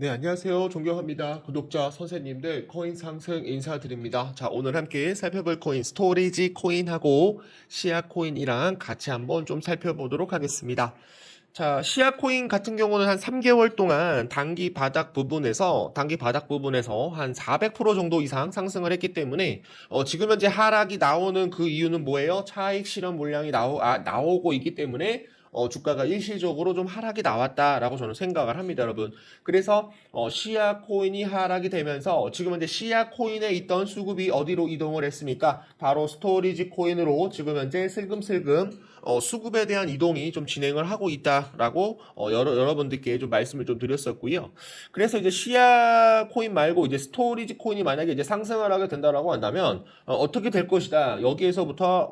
네, 안녕하세요. 존경합니다. 구독자, 선생님들, 코인 상승 인사드립니다. 자, 오늘 함께 살펴볼 코인, 스토리지 코인하고 시아 코인이랑 같이 한번 좀 살펴보도록 하겠습니다. 자, 시아 코인 같은 경우는 한 3개월 동안 단기 바닥 부분에서, 단기 바닥 부분에서 한 400% 정도 이상 상승을 했기 때문에, 어, 지금 현재 하락이 나오는 그 이유는 뭐예요? 차익 실현 물량이 나오, 아, 나오고 있기 때문에, 어, 주가가 일시적으로 좀 하락이 나왔다라고 저는 생각을 합니다, 여러분. 그래서 어, 시아 코인이 하락이 되면서 지금 현재 시아 코인에 있던 수급이 어디로 이동을 했습니까? 바로 스토리지 코인으로 지금 현재 슬금슬금 어, 수급에 대한 이동이 좀 진행을 하고 있다라고 어, 여러, 여러분들께 좀 말씀을 좀 드렸었고요. 그래서 이제 시아 코인 말고 이제 스토리지 코인이 만약에 이제 상승을 하게 된다라고 한다면 어, 떻게 될 것이다. 여기에서부터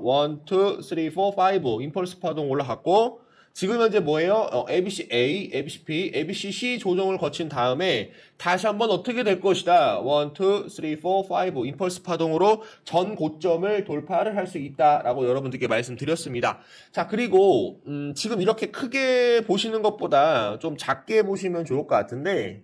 1, 2, 3, 4, 5 임펄스 파동 올라갔고 지금 현재 뭐예요? 어, ABC A, ABC B, ABC C 조정을 거친 다음에 다시 한번 어떻게 될 것이다. 1, 2, 3, 4, 5 임펄스 파동으로 전 고점을 돌파를 할 수 있다라고 여러분들께 말씀드렸습니다. 자 그리고 음, 지금 이렇게 크게 보시는 것보다 좀 작게 보시면 좋을 것 같은데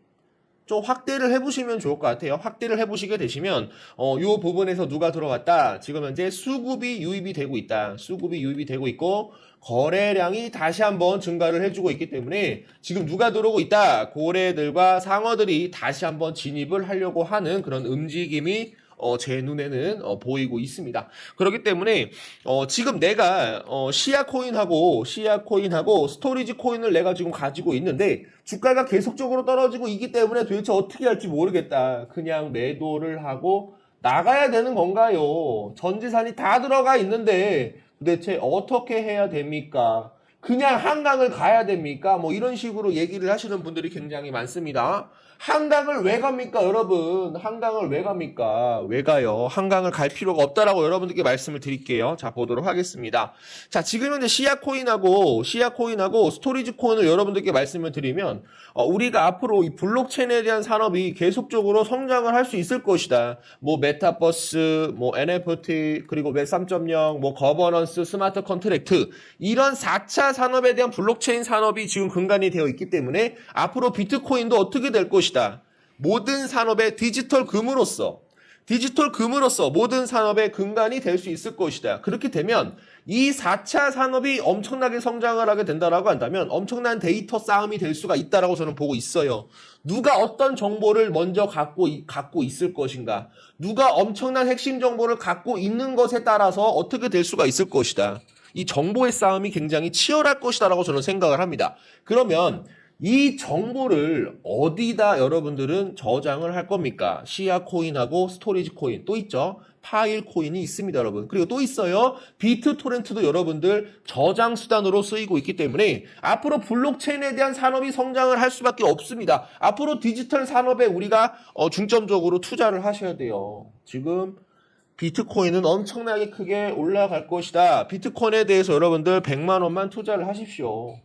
좀 확대를 해보시면 좋을 것 같아요. 확대를 해보시게 되시면 어, 요 부분에서 누가 들어왔다. 지금 현재 수급이 유입이 되고 있다. 수급이 유입이 되고 있고 거래량이 다시 한번 증가를 해주고 있기 때문에 지금 누가 들어오고 있다. 고래들과 상어들이 다시 한번 진입을 하려고 하는 그런 움직임이 어, 제 눈에는 어, 보이고 있습니다. 그렇기 때문에 어, 지금 내가 어, 시아 코인하고 시아 코인하고 스토리지 코인을 내가 지금 가지고 있는데 주가가 계속적으로 떨어지고 있기 때문에 도대체 어떻게 할지 모르겠다. 그냥 매도를 하고 나가야 되는 건가요? 전 재산이 다 들어가 있는데 도대체 어떻게 해야 됩니까? 그냥 한강을 가야 됩니까? 뭐 이런 식으로 얘기를 하시는 분들이 굉장히 많습니다. 한강을 왜 갑니까, 여러분? 한강을 왜 갑니까? 왜 가요? 한강을 갈 필요가 없다라고 여러분들께 말씀을 드릴게요. 자, 보도록 하겠습니다. 자, 지금 현재 시아 코인하고, 시아 코인하고 스토리지 코인을 여러분들께 말씀을 드리면, 어, 우리가 앞으로 이 블록체인에 대한 산업이 계속적으로 성장을 할 수 있을 것이다. 뭐, 메타버스, 뭐, NFT, 그리고 웹 3.0, 뭐, 거버넌스, 스마트 컨트랙트, 이런 4차 산업에 대한 블록체인 산업이 지금 근간이 되어 있기 때문에 앞으로 비트코인도 어떻게 될 것이다. 모든 산업의 디지털 금으로서 디지털 금으로서 모든 산업의 근간이 될 수 있을 것이다. 그렇게 되면 이 4차 산업이 엄청나게 성장을 하게 된다라고 한다면 엄청난 데이터 싸움이 될 수가 있다라고 저는 보고 있어요. 누가 어떤 정보를 먼저 갖고 이- 갖고 있을 것인가? 누가 엄청난 핵심 정보를 갖고 있는 것에 따라서 어떻게 될 수가 있을 것이다. 이 정보의 싸움이 굉장히 치열할 것이다라고 저는 생각을 합니다. 그러면 이 정보를 어디다 여러분들은 저장을 할 겁니까? 시아 코인하고 스토리지 코인 또 있죠. 파일 코인이 있습니다, 여러분. 그리고 또 있어요. 비트 토렌트도 여러분들 저장 수단으로 쓰이고 있기 때문에 앞으로 블록체인에 대한 산업이 성장을 할 수밖에 없습니다. 앞으로 디지털 산업에 우리가 어, 중점적으로 투자를 하셔야 돼요. 지금 비트코인은 엄청나게 크게 올라갈 것이다. 비트코인에 대해서 여러분들 100만 원만 투자를 하십시오.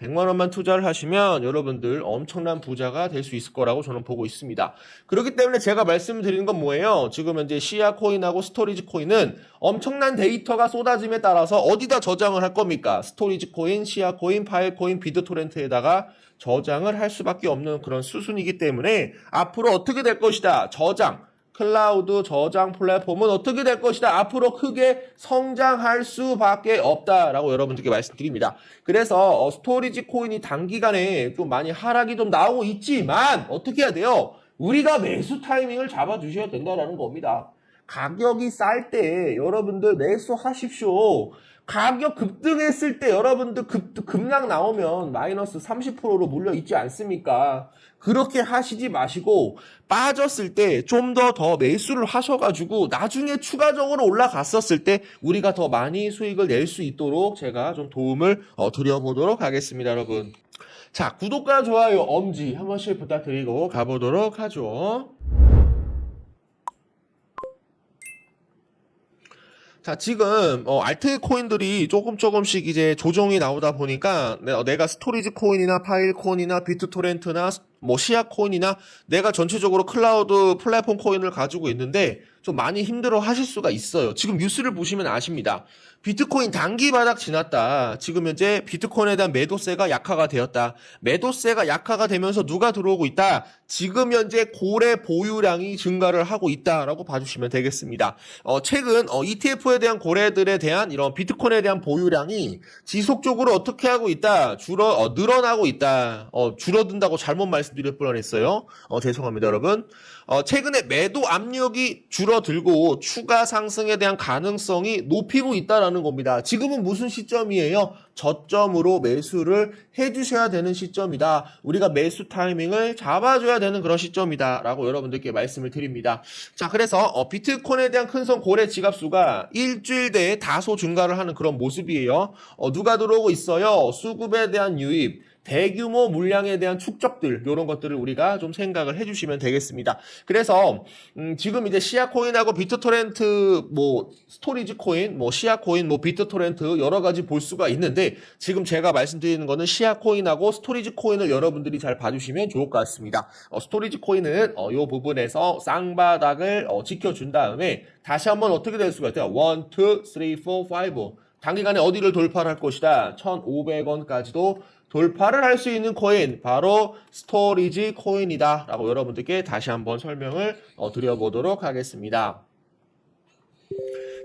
100만 원만 투자를 하시면 여러분들 엄청난 부자가 될 수 있을 거라고 저는 보고 있습니다. 그렇기 때문에 제가 말씀드리는 건 뭐예요? 지금 현재 시아 코인하고 스토리지 코인은 엄청난 데이터가 쏟아짐에 따라서 어디다 저장을 할 겁니까? 스토리지 코인, 시아 코인, 파일 코인, 비트 토렌트에다가 저장을 할 수밖에 없는 그런 수순이기 때문에 앞으로 어떻게 될 것이다? 저장. 클라우드 저장 플랫폼은 어떻게 될 것이다. 앞으로 크게 성장할 수밖에 없다라고 여러분들께 말씀드립니다. 그래서 어, 스토리지 코인이 단기간에 좀 많이 하락이 좀 나오고 있지만 어떻게 해야 돼요? 우리가 매수 타이밍을 잡아 주셔야 된다라는 겁니다. 가격이 쌀 때 여러분들 매수하십시오. 가격 급등했을 때 여러분들 급, 급락 나오면 마이너스 30%로 물려 있지 않습니까? 그렇게 하시지 마시고 빠졌을 때좀더더 매수를 하셔가지고 나중에 추가적으로 올라갔었을 때 우리가 더 많이 수익을 낼 수 있도록 제가 좀 도움을 어, 드려보도록 하겠습니다, 여러분. 자, 구독과 좋아요, 엄지 한 번씩 부탁드리고 가보도록 하죠. 자, 지금 어, 알트 코인들이 조금 조금씩 이제 조정이 나오다 보니까 내- 어, 내가 스토리지 코인이나 파일 코인이나 비트 토렌트나 스- 뭐 시아 코인이나 내가 전체적으로 클라우드 플랫폼 코인을 가지고 있는데 좀 많이 힘들어 하실 수가 있어요. 지금 뉴스를 보시면 아십니다. 비트코인 단기 바닥 지났다. 지금 현재 비트코인에 대한 매도세가 약화가 되었다. 매도세가 약화가 되면서 누가 들어오고 있다. 지금 현재 고래 보유량이 증가를 하고 있다라고 봐주시면 되겠습니다. 어, 최근 어, ETF에 대한 고래들에 대한 이런 비트코인에 대한 보유량이 지속적으로 어떻게 하고 있다. 줄어 어, 늘어나고 있다. 어, 줄어든다고 잘못 말씀드릴 뻔했어요. 어, 죄송합니다, 여러분. 어, 최근에 매도 압력이 줄어들고 추가 상승에 대한 가능성이 높이고 있다라는 겁니다. 지금은 무슨 시점이에요? 저점으로 매수를 해주셔야 되는 시점이다. 우리가 매수 타이밍을 잡아줘야 되는 그런 시점이다 라고 여러분들께 말씀을 드립니다. 자, 그래서 어, 비트코인에 대한 큰손 고래 지갑수가 일주일 내에 다소 증가를 하는 그런 모습이에요. 어, 누가 들어오고 있어요? 수급에 대한 유입. 대규모 물량에 대한 축적들 이런 것들을 우리가 좀 생각을 해주시면 되겠습니다. 그래서 음, 지금 이제 시아 코인하고 비트 토렌트 뭐 스토리지 코인, 뭐 시아 코인, 뭐 비트 토렌트 여러 가지 볼 수가 있는데 지금 제가 말씀드리는 거는 시아 코인하고 스토리지 코인을 여러분들이 잘 봐주시면 좋을 것 같습니다. 어, 스토리지 코인은 어, 이 부분에서 쌍바닥을 어, 지켜준 다음에 다시 한번 어떻게 될 수가 있어요? 1, 2, 3, 4, 5 단기간에 어디를 돌파할 것이다. 1,500원까지도 돌파를 할 수 있는 코인 바로 스토리지 코인이다 라고 여러분들께 다시 한번 설명을 어, 드려보도록 하겠습니다.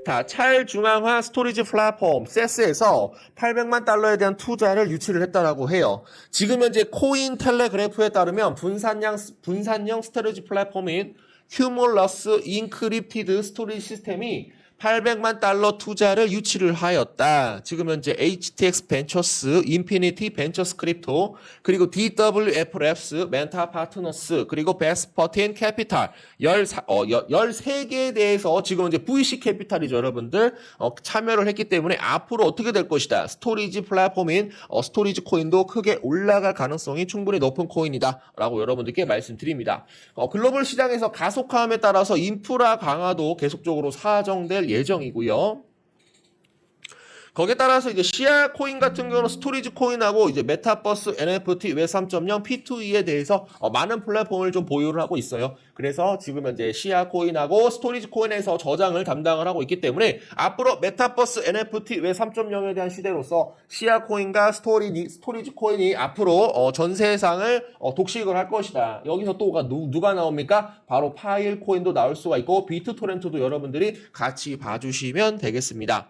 자, 찰 중앙화 스토리지 플랫폼 세스에서 800만 달러에 대한 투자를 유치를 했다라고 해요. 지금 현재 코인 텔레그래프에 따르면 분산형 분산형 스토리지 플랫폼인 휴몰러스 인크립티드 스토리지 시스템이 800만 달러 투자를 유치를 하였다. 지금 현재 HTX 벤처스, 인피니티 벤처스 크립토, 그리고 DWF 랩스, 멘타 파트너스, 그리고 베스퍼틴 캐피탈 14, 어, 13개에 대해서 지금 이제 VC 캐피탈이죠, 여러분들. 어, 참여를 했기 때문에 앞으로 어떻게 될 것이다. 스토리지 플랫폼인 어, 스토리지 코인도 크게 올라갈 가능성이 충분히 높은 코인이다. 라고 여러분들께 말씀드립니다. 어, 글로벌 시장에서 가속화함에 따라서 인프라 강화도 계속적으로 사정될 예정이고요. 거기에 따라서 이제 시아 코인 같은 경우는 스토리지 코인하고 이제 메타버스 NFT 웹 3.0 P2E에 대해서 어, 많은 플랫폼을 좀 보유를 하고 있어요. 그래서 지금 현재 시아 코인하고 스토리지 코인에서 저장을 담당을 하고 있기 때문에 앞으로 메타버스 NFT 웹 3.0에 대한 시대로서 시아 코인과 스토리 스토리지 코인이 앞으로 어, 전 세상을 어, 독식을 할 것이다. 여기서 또가 누, 누가 나옵니까? 바로 파일 코인도 나올 수가 있고 비트 토렌트도 여러분들이 같이 봐주시면 되겠습니다.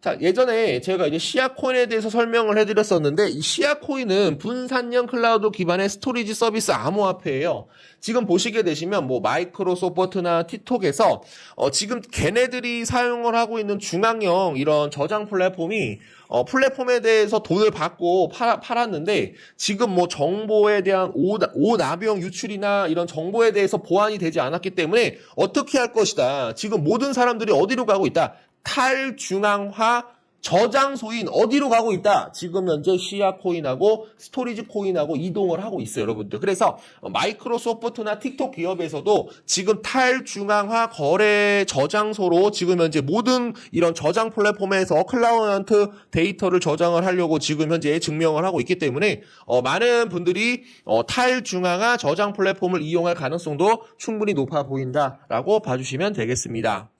자, 예전에 제가 이제 시아 코인에 대해서 설명을 해드렸었는데, 이 시아 코인은 분산형 클라우드 기반의 스토리지 서비스 암호화폐예요. 지금 보시게 되시면 뭐 마이크로소프트나 티톡에서 어, 지금 걔네들이 사용을 하고 있는 중앙형 이런 저장 플랫폼이 어, 플랫폼에 대해서 돈을 받고 팔, 팔았는데 지금 뭐 정보에 대한 오, 오남용 유출이나 이런 정보에 대해서 보완이 되지 않았기 때문에 어떻게 할 것이다. 지금 모든 사람들이 어디로 가고 있다. 탈중앙화 저장소인 어디로 가고 있다? 지금 현재 시아 코인하고 스토리지 코인하고 이동을 하고 있어요, 여러분들. 그래서 마이크로소프트나 틱톡 기업에서도 지금 탈중앙화 거래 저장소로 지금 현재 모든 이런 저장 플랫폼에서 클라이언트 데이터를 저장을 하려고 지금 현재 증명을 하고 있기 때문에 어, 많은 분들이 어, 탈중앙화 저장 플랫폼을 이용할 가능성도 충분히 높아 보인다라고 봐주시면 되겠습니다.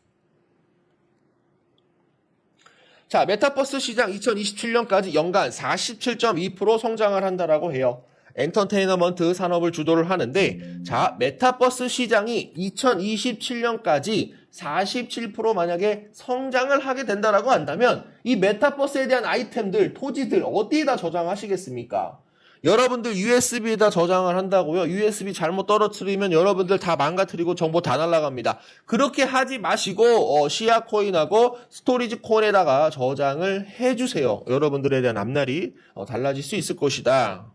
자, 메타버스 시장 2027년까지 연간 47.2% 성장을 한다라고 해요. 엔터테이너먼트 산업을 주도를 하는데, 자, 메타버스 시장이 2027년까지 47% 만약에 성장을 하게 된다라고 한다면, 이 메타버스에 대한 아이템들, 토지들, 어디에다 저장하시겠습니까? 여러분들 USB에다 저장을 한다고요? USB 잘못 떨어뜨리면 여러분들 다 망가뜨리고 정보 다 날라갑니다. 그렇게 하지 마시고 어, 시아 코인하고 스토리지 코인에다가 저장을 해주세요. 여러분들에 대한 앞날이 어, 달라질 수 있을 것이다.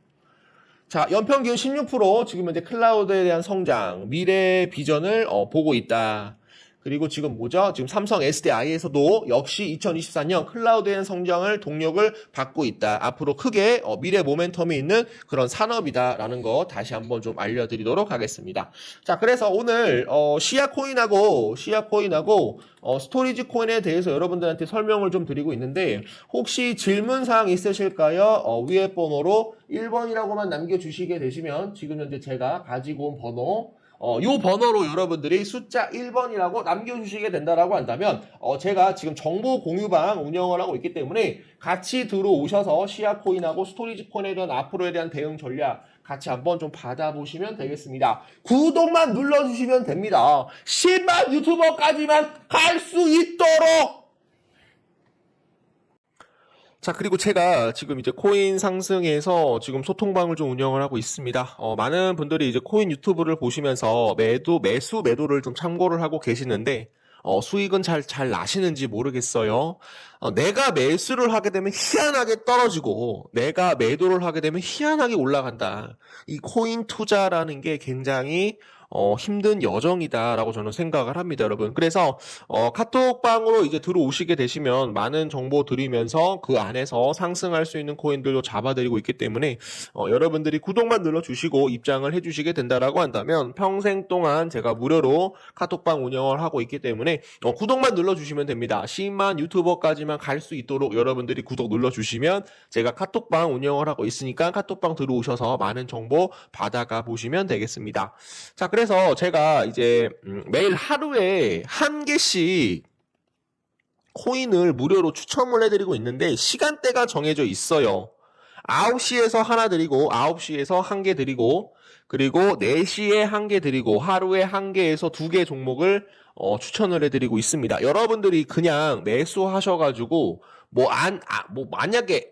자, 연평 기준 16% 지금 현재 클라우드에 대한 성장, 미래 비전을 어, 보고 있다. 그리고 지금 뭐죠? 지금 삼성 SDI에서도 역시 2024년 클라우드엔 성장을 동력을 받고 있다. 앞으로 크게 어, 미래 모멘텀이 있는 그런 산업이다라는 거 다시 한번 좀 알려드리도록 하겠습니다. 자, 그래서 오늘 어, 시아 코인하고 시아 코인하고 어, 스토리지 코인에 대해서 여러분들한테 설명을 좀 드리고 있는데 혹시 질문 사항 있으실까요? 어, 위에 번호로 1번이라고만 남겨주시게 되시면 지금 현재 제가 가지고 온 번호 어, 요 번호로 여러분들이 숫자 1번이라고 남겨주시게 된다라고 한다면, 어, 제가 지금 정보 공유방 운영을 하고 있기 때문에 같이 들어오셔서 시아코인하고 스토리지 코인에 대한 앞으로에 대한 대응 전략 같이 한번 좀 받아보시면 되겠습니다. 구독만 눌러주시면 됩니다. 10만 유튜버까지만 갈 수 있도록! 자, 그리고 제가 지금 이제 코인 상승에서 지금 소통방을 좀 운영을 하고 있습니다. 어, 많은 분들이 이제 코인 유튜브를 보시면서 매도, 매수, 매도를 좀 참고를 하고 계시는데, 어, 수익은 잘, 잘 나시는지 모르겠어요. 어, 내가 매수를 하게 되면 희한하게 떨어지고, 내가 매도를 하게 되면 희한하게 올라간다. 이 코인 투자라는 게 굉장히 어, 힘든 여정이다라고 저는 생각을 합니다, 여러분. 그래서 어, 카톡방으로 이제 들어오시게 되시면 많은 정보 드리면서 그 안에서 상승할 수 있는 코인들도 잡아드리고 있기 때문에 어, 여러분들이 구독만 눌러주시고 입장을 해주시게 된다라고 한다면 평생 동안 제가 무료로 카톡방 운영을 하고 있기 때문에 어, 구독만 눌러주시면 됩니다. 10만 유튜버까지만 갈 수 있도록 여러분들이 구독 눌러주시면 제가 카톡방 운영을 하고 있으니까 카톡방 들어오셔서 많은 정보 받아가 보시면 되겠습니다. 자, 그래서 제가 이제 음, 매일 하루에 한 개씩 코인을 무료로 추첨을 해드리고 있는데 시간대가 정해져 있어요. 9시에서 하나 드리고 9시에서 한 개 드리고 그리고 4시에 한 개 드리고 하루에 한 개에서 두 개 종목을 어, 추천을 해드리고 있습니다. 여러분들이 그냥 매수하셔가지고 뭐 안, 아, 뭐 만약에